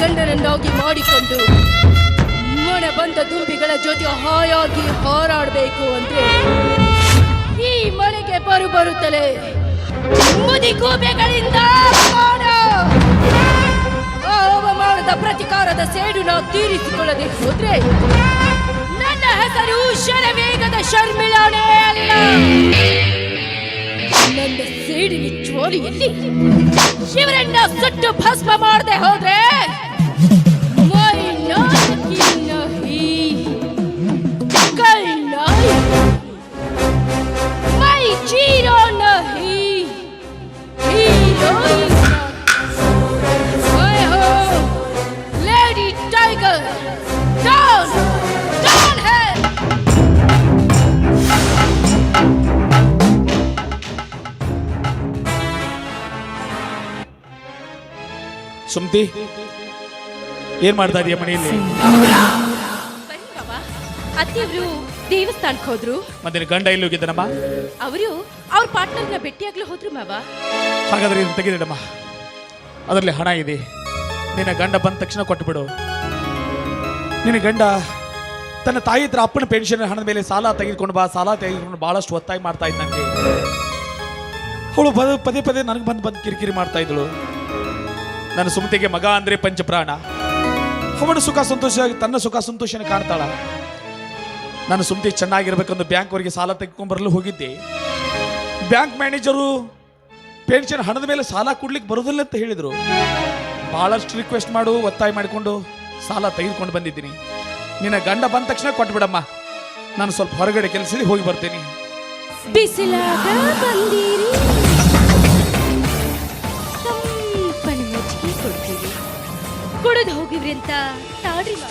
ಗಂಡನನ್ನಾಗಿ ಮಾಡಿಕೊಂಡು ಮನೆ ಬಂದ ದುಂಬಿಗಳ ಜೊತೆ ಹಾಯಾಗಿ ಹಾರಾಡಬೇಕು ಅಂದ್ರೆ ಈ ಮನೆಗೆ ಬರು ಬರುತ್ತಲೇ ಮುದಿಗೂಬೆಗಳಿಂದ ಅವಮಾನದ ಪ್ರತಿಕಾರದ ಸೇಡು ನಾವು ತೀರಿಸಿಕೊಳ್ಳದೆ ಹೋದ್ರೆ ನನ್ನ ಹೆಸರು ಶರವೇಗದ ಶರ್ಮಿಳಾನೇ ಅಲ್ಲ. ನನ್ನ ಸೇಡಿನ ಚೋರಿಯಲ್ಲಿ ಶಿವರನ್ನ ಸುಟ್ಟು ಭಸ್ಮ ಮಾಡದೆ ಹೋದ್ರೆ ಸುಮ್ತಿ ಏನ್ ಮಾಡ್ತಾ ಇದೀಯ ಮನೆಯಲ್ಲಿ? ಅತ್ತೆಯವರು ದೇವಸ್ಥಾನಕ್ಕೆ ಹೋದ್ರು. ಮತ್ತೆ ನಿನ್ ಗಂಡ ಇಲ್ಲಿ ಹೋಗಿದ್ದಾನಮ್ಮ? ಅವರು ಅವ್ರ ಪಾರ್ಟ್ನರ್ನ ಭೇಟಿಯಾಗ್ಲು ಹೋದ್ರು ಮಾವ. ಹಾಗಾದ್ರೆ ಇದನ್ನ ತೆಗೆದಿಡಮ್ಮ. ಅದರಲ್ಲಿ ಹಣ ಇದೆ. ನಿನ್ನ ಗಂಡ ಬಂದ ತಕ್ಷಣ ಕೊಟ್ಟುಬಿಡು ನಿನ್ನ ಗಂಡ ತನ್ನ ತಾಯಿ ಹತ್ರ ಅಪ್ಪನ ಪೆನ್ಷನ್ ಹಣದ ಮೇಲೆ ಸಾಲ ತೆಗೆದುಕೊಂಡು ಬಾ. ಸಾಲ ತೆಗೆದುಕೊಂಡು ಬಹಳಷ್ಟು ಒತ್ತಾಯ ಮಾಡ್ತಾ ಇದ್ದಂಗೆ. ಅವಳು ಪದೇ ಪದೇ ಪದೇ ನನಗೆ ಬಂದು ಬಂದು ಕಿರಿಕಿರಿ ಮಾಡ್ತಾ ಇದ್ದಳು. ನನ್ನ ಸುಮತಿಗೆ ಮಗ ಅಂದ್ರೆ ಪಂಚಪ್ರಾಣ. ಅವನ ಸುಖ ಸಂತೋಷ ತನ್ನ ಸುಖ ಸಂತೋಷನ ಕಾಣ್ತಾಳ. ನನ್ನ ಸುಮತಿ ಚೆನ್ನಾಗಿರ್ಬೇಕಂದು ಬ್ಯಾಂಕ್ವರೆಗೆ ಸಾಲ ತೆಗೆದುಕೊಂಡ್ಬರಲು ಹೋಗಿದ್ದೆ. ಬ್ಯಾಂಕ್ ಮ್ಯಾನೇಜರು ಪೆನ್ಷನ್ ಹಣದ ಮೇಲೆ ಸಾಲ ಕೊಡ್ಲಿಕ್ಕೆ ಬರೋದಿಲ್ಲ ಅಂತ ಹೇಳಿದ್ರು. ಬಹಳಷ್ಟು ರಿಕ್ವೆಸ್ಟ್ ಮಾಡು, ಒತ್ತಾಯ ಮಾಡಿಕೊಂಡು ಸಾಲ ತೆಗೆದುಕೊಂಡು ಬಂದಿದ್ದೀನಿ. ನಿನ್ನ ಗಂಡ ಬಂದ ತಕ್ಷಣ ಕೊಟ್ಬಿಡಮ್ಮ. ನಾನು ಸ್ವಲ್ಪ ಹೊರಗಡೆ ಕೆಲಸದಲ್ಲಿ ಹೋಗಿ ಬರ್ತೀನಿ. ಬಿಸಿಲಾಗ ಬಂದಿರಿ. ಕುಡಿದು ಹೋಗಿವ್ರಿ ಅಂತ ತಾಡ್ರಿ ಮಾ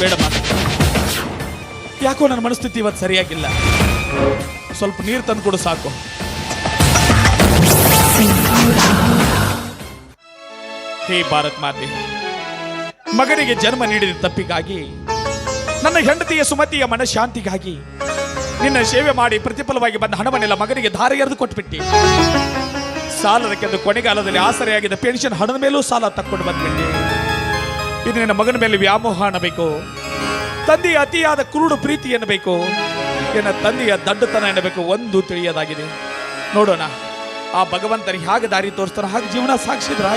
ಬೇಡಮ್ಮ. ಯಾಕೋ ನನ್ನ ಮನಸ್ಥಿತಿ ಇವತ್ತು ಸರಿಯಾಗಿಲ್ಲ. ಸ್ವಲ್ಪ ನೀರು ತಂದು ಕೊಡು ಸಾಕು. ಹೇ ಭಾರತ್ ಮಾತೆ, ಮಗನಿಗೆ ಜನ್ಮ ನೀಡಿದ ತಪ್ಪಿಗಾಗಿ, ನನ್ನ ಹೆಂಡತಿಯ ಸುಮತಿಯ ಮನಃಶಾಂತಿಗಾಗಿ ನಿನ್ನ ಸೇವೆ ಮಾಡಿ ಪ್ರತಿಫಲವಾಗಿ ಬಂದ ಹಣವನ್ನೆಲ್ಲ ಮಗನಿಗೆ ಧಾರೆ ಎರೆದು ಕೊಟ್ಬಿಟ್ಟಿ. ಸಾಲದ ಕೆಂದು ಕೊನೆಗಾಲದಲ್ಲಿ ಆಸರೆಯಾಗಿದ್ದ ಪೆನ್ಷನ್ ಹಣದ ಮೇಲೂ ಸಾಲ ತಕ್ಕೊಂಡು ಬಂದ್ಬಿಟ್ಟೆ. ಇದು ನಿನ್ನ ಮಗನ ಮೇಲೆ ವ್ಯಾಮೋಹ ಅನ್ನಬೇಕು. ತಂದೆಯ ಅತಿಯಾದ ಕುರುಡು ಪ್ರೀತಿ ಎನ್ನಬೇಕು ನಿನ್ನ ತಂದೆಯ ದಡ್ಡತನ ಎನ್ನಬೇಕು ಒಂದು ತಿಳಿಯದಾಗಿದೆ. ನೋಡೋಣ. ಆ ಭಗವಂತನಿಗೆ ಹಾಗೆ ದಾರಿ ತೋರಿಸ್ತಾನೆ ಹಾಗೆ ಜೀವನ ಸಾಕ್ಷಿದ್ರೆ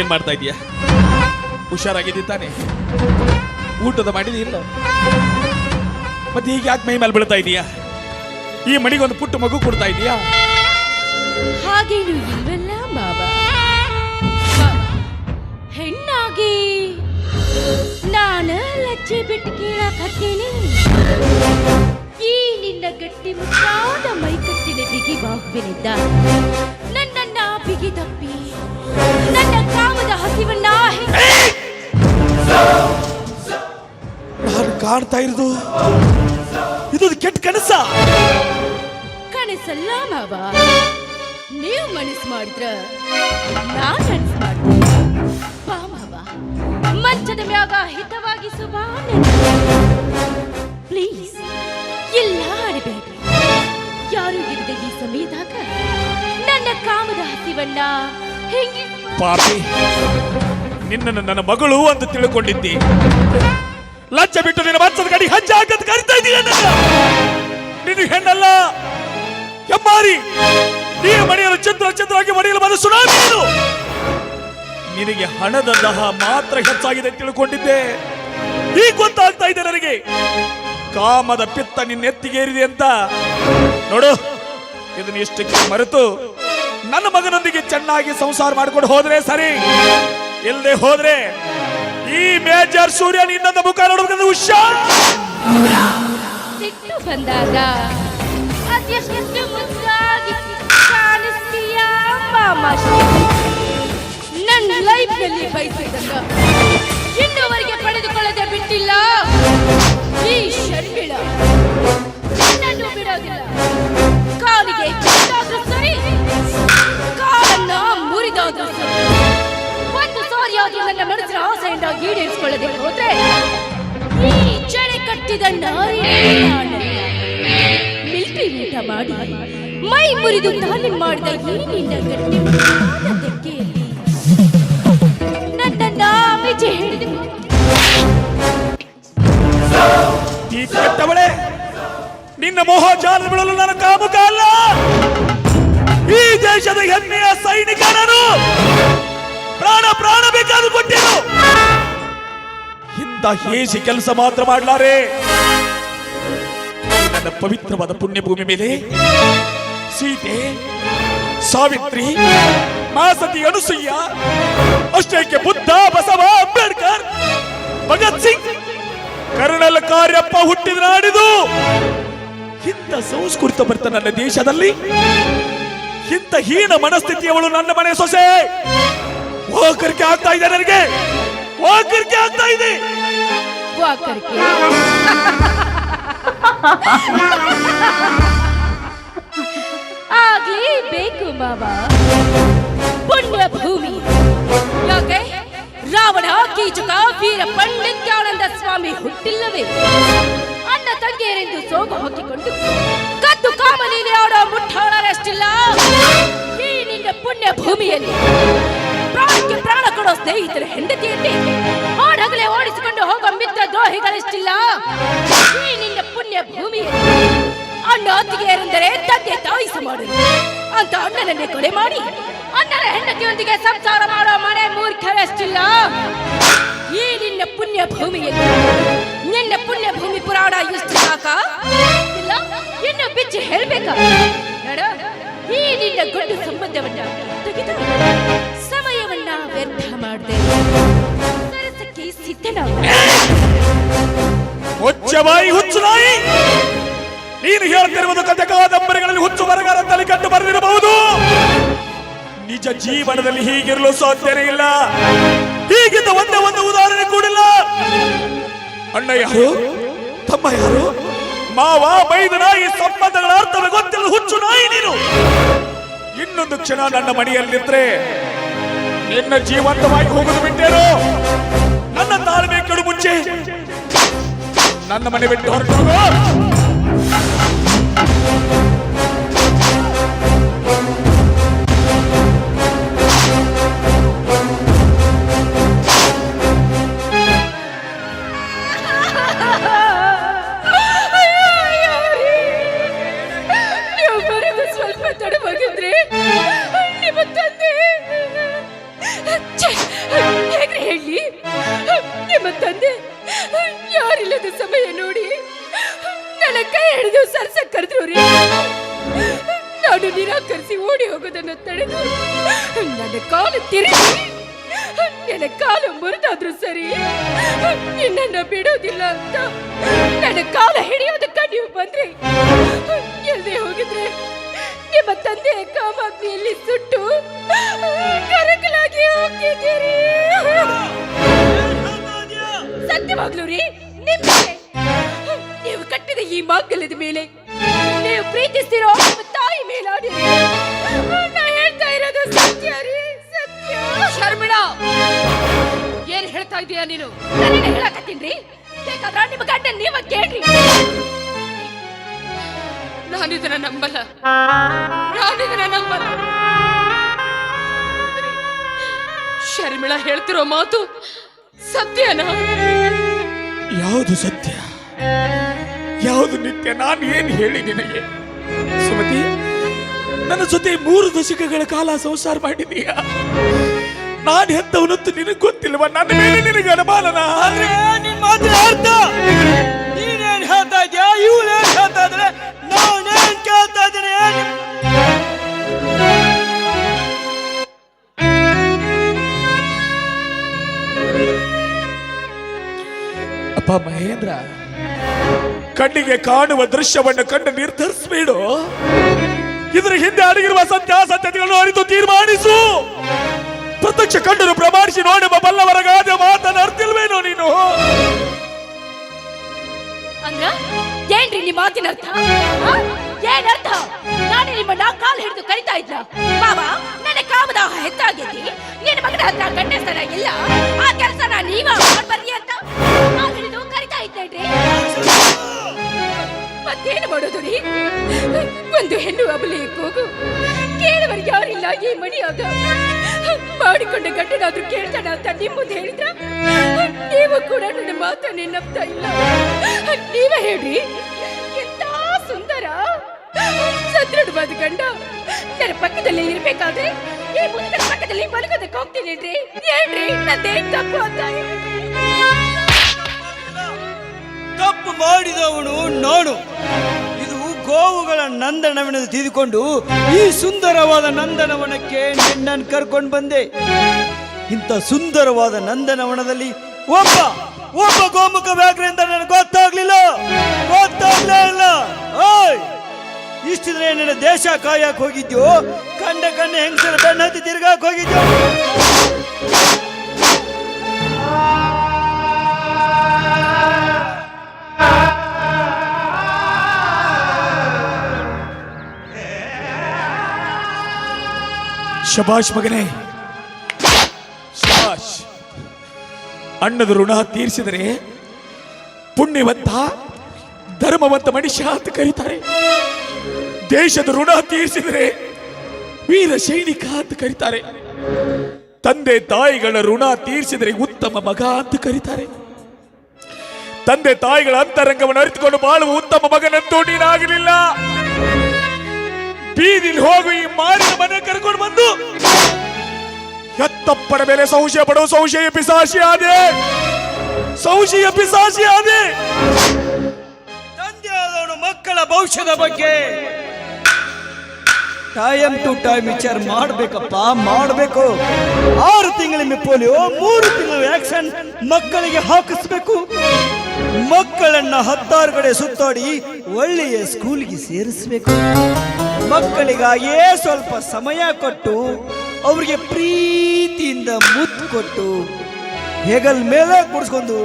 ಏನ್ ಮಾಡ್ತಾ ಇದೀಯ ಹುಷಾರಾಗಿದ್ದಿ ತಾನೆ? ಊಟದ ಮಾಡಿದಿ ಇಲ್ಲ? ಮತ್ತೆ ಈಗ ಯಾಕೆ ಮೈ ಮೇಲೆ ಬೀಳ್ತಾ ಇದೀಯಾ ಈ ಮಣಿಗೆ ಒಂದು ಪುಟ್ಟ ಮಗು ಕೊಡ್ತಾ ಇದೀಯಾ ಇಲ್ವಲ್ಲ, ಬಾಬಾ? ಹೆಣ್ಣಾಗಿ ನಾನ ಲಜ್ಜೆ ಬಿಟ್ಟು ಕೇಳಕತ್ತೇನೆ. ಈ ನಿನ್ನ ಗಟ್ಟಿ ಮುಟ್ಟಾದ ಮೈಕಟ್ಟಿನ ಬಿಗಿ ಬಾಹುವಿನಿಂದ ಕಾಣ್ತಾ ಇರೋದು? ಇದು ಕೆಟ್ಟ ಕನಸ. ಕನಸಲ್ಲ ಮಾವ. ನೀವು ಮನಸ್ಸು ಮಾಡಿದ್ರ ನಾನ್ ಮನಸ್ಸು ಮಾಡ್ತೀನಿ. ಬಾ ಮಾವ. ಮಂಚದ ಮ್ಯಾಗ ಹಿತವಾಗಿ ಸುಬಾ ಪ್ಲೀಸ್ ಎಲ್ಲ ಆಡಬೇಡ್ರಿ ಯಾರು ಇಲ್ಲದ ಈ ಸಮಯದಾಗ ನನ್ನ ಕಾಮದ ಹಸಿವನ್ನ ಹೆಂಗೆ ಪಾಪಿ ನಿನ್ನನ್ನು ನನ್ನ ಮಗಳು ಅಂತ ತಿಳ್ಕೊಂಡಿದ್ದಿ. ಲಜ್ಜ ಬಿಟ್ಟು ನಿನ್ನ ಮಚ್ಚದ ಗಡಿ ಹಜ್ಜ ಹಾಕದ್ ಕರಿತಾ ಇದೀಯ ನನ್ನ. ಹೆಣ್ಣಲ್ಲ ಹೆಮ್ಮಾರಿ ನೀನು ಮನೆಯಲು ಚಂದ್ರ ಚಂದ್ರವಾಗಿ ಮನೆಯಲು ಮನಸ್ಸು ನೀನು ನಿನಗೆ ಹಣದ ದಹ ಮಾತ್ರ ಹೆಚ್ಚಾಗಿದೆ ತಿಳ್ಕೊಂಡಿದ್ದೆ. ಈ ಗೊತ್ತಾಗ್ತಾ ಇದೆ ನನಗೆ. ಕಾಮದ ಪಿತ್ತ ನಿನ್ನೆತ್ತಿಗೇರಿದೆ ಅಂತ. ನೋಡು, ಇದನ್ನ ಇಷ್ಟಕ್ಕೆ ಮರೆತು ನನ್ನ ಮಗನೊಂದಿಗೆ ಚೆನ್ನಾಗಿ ಸಂಸಾರ ಮಾಡ್ಕೊಂಡು ಹೋದ್ರೆ ಸರಿ. ಇಲ್ಲದೆ ಹೋದ್ರೆ ಈ ಮೇಜರ್ ಸೂರ್ಯ ನಿನ್ನ ಮುಖ ನೋಡಬೇಕಂದ್ರೆ ಹುಷಾರ್. ಸಿಟ್ಟು ಬಂದಾಗ ಅದೆಷ್ಟು ಮುದ್ದಾಗಿ ಕಾಣಿಸ್ತೀಯ ಮಾಮಾಶಿ ನನ್ನ ಲೈಫ್ನಲ್ಲಿ ಬಯಸಿದಂಗ ಇನ್ನುವರೆಗೆ ಪಡೆದುಕೊಳ್ಳದೆ ಬಿಟ್ಟಿಲ್ಲ. ಈ ಶರ್ಮಿಳ ನನ್ನನ್ನು ಬಿಡೋದಿಲ್ಲ. ಕಾಲಿಗೆ ಕೆಟ್ಟಾದ್ರೂ ಸರಿ ಕಾಲನ್ನ ಮುರಿದಾದ್ರೂ ಸರಿ. ಸಾರಿಯಾದ್ರೂ ನನ್ನ ಮನಸ್ಸಿನ ಆಸೆಯಿಂದ ಈಡೇರಿಸಿಕೊಳ್ಳದೆ ಹೋದ್ರೆ ಈ ಚಳಿ ಕಟ್ಟಿದ ನಾರಿ ಮಿಲ್ಟ್ರಿ ಊಟ ಮಾಡಿ, ಮೈ ಮುರಿದು ತಾಲೀಮ್ ಮಾಡಿದ ಈ ನಿನ್ನ ತೆಕ್ಕೆಯಲ್ಲಿ ನನ್ನನ್ನ ವಿಜಯ ಹಿಡಿದು ಈ ಕೆಟ್ಟವಳೆ, ನಿನ್ನ ಮೋಹಜಾಲ ಬಿಡಲು ನನ್ನ ಕಾಮುಕ ಅಲ್ಲ. ಈ ದೇಶದ ಹೆಮ್ಮೆಯ ಸೈನಿಕನನು ಪ್ರಾಣ ಪ್ರಾಣ ಬೇಕಾದ್ರೂ ಕೊಟ್ಟಿದ್ದು ಇಂತ ಹೇಸಿ ಕೆಲಸ ಮಾತ್ರ ಮಾಡ್ಲಾರೆ. ನನ್ನ ಪವಿತ್ರವಾದ ಪುಣ್ಯಭೂಮಿ ಮೇಲೆ ಸೀತೆ, ಸಾವಿತ್ರಿ, ಮಾಸತಿ ಅನುಸೂಯ, ಅಷ್ಟೇಕೆ ಬುದ್ಧ, ಬಸವ, ಅಂಬೇಡ್ಕರ್, ಭಗತ್ ಸಿಂಗ್ ಕರ್ನಲ್ ಕಾರ್ಯಪ್ಪ ಹುಟ್ಟಿದ ನಾಡಿದು. ಇಂತ ಸಂಸ್ಕೃತ ಬರ್ತ ನನ್ನ ದೇಶದಲ್ಲಿ ಇಂತ ಹೀನ ಮನಸ್ಥಿತಿಯವಳು ನನ್ನ ಮನೆ ಸೊಸೆ. ಹೋಗರಿಕೆ ಆಗ್ತಾ ಇದೆ ನನಗೆ. ಹೋಗರಿಕೆ ಆಗ್ತಾ ಇದೆ. ವಾಕರ್ಕೆ ಆಗ್ಲಿ ಬೇಕು ಬಾಬಾ ಪುಣ್ಯ ಭೂಮಿ. ಯಾಕೆ? ರಾವಣ, ಕೀಚಕ, ವೀರ ಪಂಡಿತ್ಯಾನಂದ ಸ್ವಾಮಿ ಹುಟ್ಟಿಲ್ಲವೇ? ಅಣ್ಣ ತಂಗಿಯರೆಂದು ಸೋಗು ಹಾಕಿಕೊಂಡು ಕದ್ದು ಕಾಮಲೀಲೆ ಆಡೋ ಮುಟ್ಟಾಳರಷ್ಟಿಲ್ಲ. ಈ ನಿನ್ನ ಪುಣ್ಯ ಭೂಮಿಯಲ್ಲಿ ಪ್ರಾಣಕ್ಕೆ ಪ್ರಾಣ ಕೊಡೋ ಸ್ನೇಹಿತರ ಹೆಂಡತಿಯಲ್ಲಿ ಹಾಡಗಲೇ ಓಡಿಸಿಕೊಂಡು ಹೋಗೋ ಮಿತ್ರ ದ್ರೋಹಿಗಳಿಷ್ಟಿಲ್ಲ. ಈ ನಿನ್ನ ಪುಣ್ಯ ಭೂಮಿ. ಅಣ್ಣ ಅತ್ತಿಗೆಯರೆಂದರೆ ತಂದೆ ತಾಯಿ ಸಮಾಡರು ಅಂತ ಅಣ್ಣನನ್ನೇ ಕೊಲೆ ಮಾಡಿ ಅಣ್ಣನ ಹೆಂಡತಿಯೊಂದಿಗೆ ಸಂಸಾರ ಮಾಡೋ ಮನೆ ಮೂರ್ಖರಷ್ಟಿಲ್ಲ. ಈ ನಿನ್ನ ಪುಣ್ಯ ಭೂಮಿಯಲ್ಲಿ. ನಿನ್ನ ಪುಣ್ಯ ಭೂಮಿ ಪುರಾಣ ಇಷ್ಟು ಸಾಕ ಇಲ್ಲ? ಇನ್ನು ಬಿಚ್ಚಿ ಹೇಳ್ಬೇಕಾ? ಈ ನಿನ್ನ ಗಂಡು ಸಂಬಂಧವನ್ನ ತೆಗೆದು. ವ್ಯರ್ಥ ಮಾಡದೆ. ನಾಯಿ! ನೀನು ಹೇಳ್ತಿರುವುದು ಕಥೆ ಕಾದಂಬರಿಗಳಲ್ಲಿ ಹುಚ್ಚು ಬರಗಾರ ತಲೆ ಕಟ್ಟು ಬರೆದಿರಬಹುದು. ನಿಜ ಜೀವನದಲ್ಲಿ ಹೀಗಿರಲು ಸಾಧ್ಯನೇ ಇಲ್ಲ. ಹೀಗಿದ್ದ ಒಂದೇ ಒಂದು ಉದಾಹರಣೆ ಕೂಡಿಲ್ಲ. ಅಣ್ಣ ಯಾರು? ತಮ್ಮ ಯಾರು? ಮಾವ, ಬೈದ ನಾಯಿ, ಸಂಬಂಧಗಳ ಅರ್ಥವೇ ಗೊತ್ತಿಲ್ಲ. ಹುಚ್ಚು ನಾಯಿ ನೀನು. ಇನ್ನೊಂದು ಕ್ಷಣ ನನ್ನ ಮನೆಯಲ್ಲಿದ್ರೆ ನಿನ್ನ ಜೀವಂತವಾಗಿ ಹೋಗುದು ಬಿಟ್ಟೇನು ನನ್ನ ತಾಳ್ಮೆ ಕೆಡು ಮುಂಚೆ ನನ್ನ ಮನೆ ಬಿಟ್ಟು ಹೊರಟೋಗು ನಿರಾಕರಿಸಿ ಓಡಿ ಹೋಗೋದನ್ನು ತಡೆದು ನನ್ನ ಕಾಲು ತಿರುಗಿ. ನನ್ನ ಕಾಲು ಮುರಿದಾದ್ರೂ ಸರಿ. ನಿನ್ನನ್ನು ಬಿಡೋದಿಲ್ಲ ಅಂತ. ನನ್ನ ಕಾಲ ಹಿಡಿಯೋದಕ್ಕ ನೀವು ಬಂದ್ರಿ. ಎಲ್ಲಿ ಹೋಗಿದ್ರೆ ನಿಮ್ಮ ತಂದೆ ಕಾಮಾಗ್ನಿಯಲ್ಲಿ ಸುಟ್ಟು ಕರಕಲಾಗಿ ಹೋಗಿದ್ದೀರಿ ಸತ್ಯವಾಗ್ಲೂ ರೀ ನಿಮ್ಗೆ ನೀವು ಕಟ್ಟಿದ ಈ ಮಾಗಲದ ಮೇಲೆ ನೀವು ಪ್ರೀತಿಸ್ತಿರೋ? ತಾಯಿ ಮೇಲಾಡಿ ನಾ ಹೇಳ್ತಾ ಇರೋದು ಸತ್ಯ ರೀ, ಸತ್ಯ. ಶರ್ಮಿಳಾ, ಏನ್ ಹೇಳ್ತಾ ಇದೀಯ ನೀನು? ನಾನೇನು ಹೇಳಕತ್ತೀನ್ರಿ ಬೇಕಾದ್ರ ನಿಮ್ಮ ಗಂಡ ನೀವ ಕೇಳ್ರಿ. ನಾನಿದನ್ನ ನಂಬಲ್ಲ. ನಾನಿದನ್ನ ನಂಬಲ್ಲ. ಶರ್ಮಿಳಾ ಹೇಳ್ತಿರೋ ಮಾತು ಸತ್ಯನಾ? ಯಾವುದು ಸತ್ಯ? ಯಾವುದು ನಿತ್ಯ ನಾನು ಏನು ಹೇಳಿ ನಿನಗೆ? ಸುಮತಿ ನನ್ನ ಜೊತೆ ಮೂರು ದಶಕಗಳ ಕಾಲ ಸಂಸಾರ ಮಾಡಿದೀಯ? ನಾನು ಹೆತ್ತವನಂತೂ ನಿನಗೆ ಗೊತ್ತಿಲ್ವ ನನ್ನ ಮೇಲೆ ನಿನಗೆ ಅನುಮಾನನ? ಆದ್ರೆ ನಿನ್ ಮಾತಿನ ಅರ್ಥ? ನೀನೇನ್ ಹೇಳ್ತಾ ಇದ್ಯಾ ಇವ್ನೇನ್ ಹೇಳ್ತಾ ಇದ್ರೆ? ನಾನೇನ್ ಕೇಳ್ತಾ ಇದ್ದೀನಿ? ಅಪ್ಪ ಮಹೇಂದ್ರ ಕಣ್ಣಿಗೆ ಕಾಣುವ ದೃಶ್ಯವನ್ನು ಕಂಡು ನಿರ್ಧರಿಸಬೇಡು. ಇದರ ಹಿಂದೆ ಅಡಗಿರುವ ಸತ್ಯಾಸತ್ಯತೆಗಳನ್ನು ಅರಿತು ತೀರ್ಮಾನಿಸು. ಪ್ರತ್ಯಕ್ಷ ಕಂಡರು ಪ್ರಮಾಣಿಸಿ ನೋಡುವ ಬಲ್ಲವರ ಗಾದೆ ಮಾತನ್ನು ನೀನು? ಅಂದ್ರ, ಏನ್ರಿ ನಿಮ್ಮ ಮಾತಿನ ಅರ್ಥ? ಏನ್ ಅರ್ಥ? ನಾನು ನಿಮ್ಮನ್ನ ಕಾಲ್ ಹಿಡಿದು ಕರಿತಾ ಇದ್ದ ಬಾಬಾ, ನನ್ನ ಕಾಮದಾಹ ಹೆಚ್ಚಾಗೈತಿ. ನಿನ್ನ ಮಗನ ಹತ್ರ ಗಂಡಸ್ತನ ಇಲ್ಲ. ಆ ಕೆಲಸನ ನೀವ ಮಾಡ್ಬರ್ರಿ ಅಂತ ಕಾಲ್ ಹಿಡಿದು ಕರಿತಾ ಇದ್ದೇನ್ರಿ? ಮತ್ತೇನು ಮಾಡೋದು ರೀ? ಒಂದು ಹೆಣ್ಣು ಅಬಲಿ ಹೋಗು ಕೇಳುವರು ಯಾರಿಲ್ಲ ಈ ಮಣಿಯಾಗ ಮಾಡಿಕೊಂಡ ಗಂಡನಾದ್ರೂ ಕೇಳ್ತಾನ ಅಂತ ನಿಮ್ಮ ಮುಂದೆ ಹೇಳಿದ್ರ? ನೀವು ಕೂಡ ನನ್ನ ಮಾತನ್ನೇ ನಂಬ್ತಾ ಇಲ್ಲ. ನೀವೇ ಹೇಳ್ರಿ. ಎಂತ ಸುಂದರ, ಸದೃಢವಾದ ಗಂಡ. ನನ್ನ ಪಕ್ಕದಲ್ಲಿ ಇರ್ಬೇಕಾದ್ರೆ ಈ ಮುಂದಿನ ಪಕ್ಕದಲ್ಲಿ ಮಲಗೋದಕ್ಕೆ ಹೋಗ್ತೀನಿ ಹೇಳ್ರಿ. ನಂದೇನ್ ತಪ್ಪು ಅಂತ ತಪ್ಪು ಮಾಡಿದವನು ನಾನು ಇದು ಗೋವುಗಳ ನಂದನವನನ್ನು ತಿಳಿದುಕೊಂಡು ಈ ಸುಂದರವಾದ ನಂದನವನಕ್ಕೆ ನಿನ್ನನ್ನು ಕರ್ಕೊಂಡು ಬಂದೆ. ಇಂಥ ಸುಂದರವಾದ ನಂದನವನದಲ್ಲಿ ಒಬ್ಬ ಒಬ್ಬ ಗೋಮುಖ ವ್ಯಾಘ್ರ ಅಂತ ನನಗೆ ಗೊತ್ತಾಗ್ಲಿಲ್ಲ. ಗೊತ್ತಾಗ್ಲೇ ಇಲ್ಲ. ಓಯ್! ಇಷ್ಟಿದ್ರೆ ನಿನ್ನ ದೇಶ ಕಾಯಕ್ಕೆ ಹೋಗಿದ್ಯೋ? ಕಂಡ ಕಂಡ ಹೆಂಗಸರ ಬೆನ್ನ ತಿರ್ಗಾಕ್ ಹೋಗಿದ್ಯೋ? ಶಬಾಷ್ ಮಗನೇ. ಶಬಾಷ್. ಅಣ್ಣದ ಋಣ ತೀರಿಸಿದರೆ ಪುಣ್ಯವಂತ, ಧರ್ಮವಂತ ಮನುಷ್ಯ ಅಂತ ಕರೀತಾರೆ. ದೇಶದ ಋಣ ತೀರಿಸಿದರೆ ವೀರ ಸೈನಿಕ ಅಂತ ಕರೀತಾರೆ. ತಂದೆ ತಾಯಿಗಳ ಋಣ ತೀರಿಸಿದರೆ ಉತ್ತಮ ಮಗ ಅಂತ ಕರೀತಾರೆ. ತಂದೆ ತಾಯಿಗಳ ಅಂತರಂಗವನ್ನು ಅರಿತುಕೊಂಡು ಬಾಳುವ ಉತ್ತಮ ಮಗನಂತೂ ನೀನಾಗಲಿಲ್ಲ. ಬೀದಿಲಿ ಹೋಗು ಈ ಮಾರಿನ ಎತ್ತಪ್ಪನ ಮೇಲೆ ಸಂಶಯ ಪಡುವ ಸಂಶಯ ಪಿಸಾಶಿ ಆದೆ ಸಂಶಯ ಆದೆ ತಂದೆ ಮಕ್ಕಳ ಭವಿಷ್ಯದ ಬಗ್ಗೆ ಟೈಮ್ ಟು ಟೈಮ್ ವಿಚಾರ ಮಾಡ್ಬೇಕಪ್ಪ, ಮಾಡಬೇಕು. ಆರು ತಿಂಗಳಿಗೆ ಪೋಲಿಯೋ ಮೂರು ತಿಂಗಳು ವ್ಯಾಕ್ಸಿನ್ ಮಕ್ಕಳಿಗೆ ಹಾಕಿಸ್ಬೇಕು. ಮಕ್ಕಳನ್ನ ಹತ್ತಾರು ಕಡೆ ಸುತ್ತಾಡಿ ಒಳ್ಳೆಯ ಸ್ಕೂಲ್ಗೆ ಸೇರಿಸ್ಬೇಕು. ಮಕ್ಕಳಿಗಾಗಿಯೇ ಸ್ವಲ್ಪ ಸಮಯ ಕೊಟ್ಟು ಅವರಿಗೆ ಪ್ರೀತಿಯಿಂದ ಮುದ್ದು ಕೊಟ್ಟು ಹೆಗಲ್ ಮೇಲೆ ಕುಡಿಸ್ಕೊಂಡು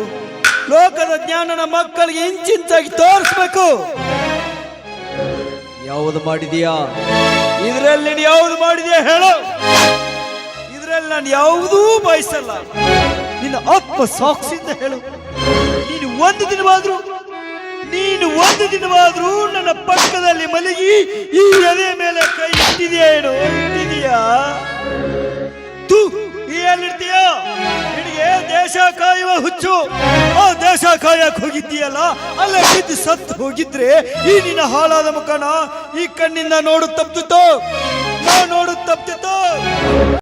ಲೋಕದ ಜ್ಞಾನನ ಮಕ್ಕಳಿಗೆ ಇಂಚಿಂಚಾಗಿ ತೋರಿಸ್ಬೇಕು. ಯಾವುದು ಮಾಡಿದೀಯಾ? ಇದರಲ್ಲಿ ನೀನು ಯಾವುದು ಮಾಡಿದೀಯಾ ಹೇಳು. ಇದರಲ್ಲಿ ನಾನು ಯಾವುದೂ ಬಯಸಲ್ಲ. ನಿನ್ನ ಆತ್ಮ ಸಾಕ್ಷಿಯಿಂದ ಹೇಳು. ನೀನು ಒಂದು ದಿನವಾದ್ರೂ, ನೀನು ಒಂದು ದಿನವಾದ್ರೂ ನನ್ನ ಪಕ್ಕದಲ್ಲಿ ಮಲಗಿ ಈ ಎದೆ ಮೇಲೆ ಕೈ ಇಟ್ಟಿದೆಯಾ ಏನು ಇಟ್ಟಿದೀಯಾ? ತೂ ನಿನಗೆ ದೇಶ ಕಾಯುವ ಹುಚ್ಚು. ಆ ದೇಶ ಕಾಯಕ್ ಹೋಗಿದ್ದೀಯಲ್ಲ? ಅಲ್ಲೇ ಬಿದ್ದು ಸತ್ತು ಹೋಗಿದ್ರೆ ಈ ನಿನ್ನ ಹಾಳಾದ ಮುಖನ ಈ ಕಣ್ಣಿಂದ ನೋಡು ತಪ್ಪಿತೋ ನಾ ನೋಡು ತಪ್ಪಿತೋ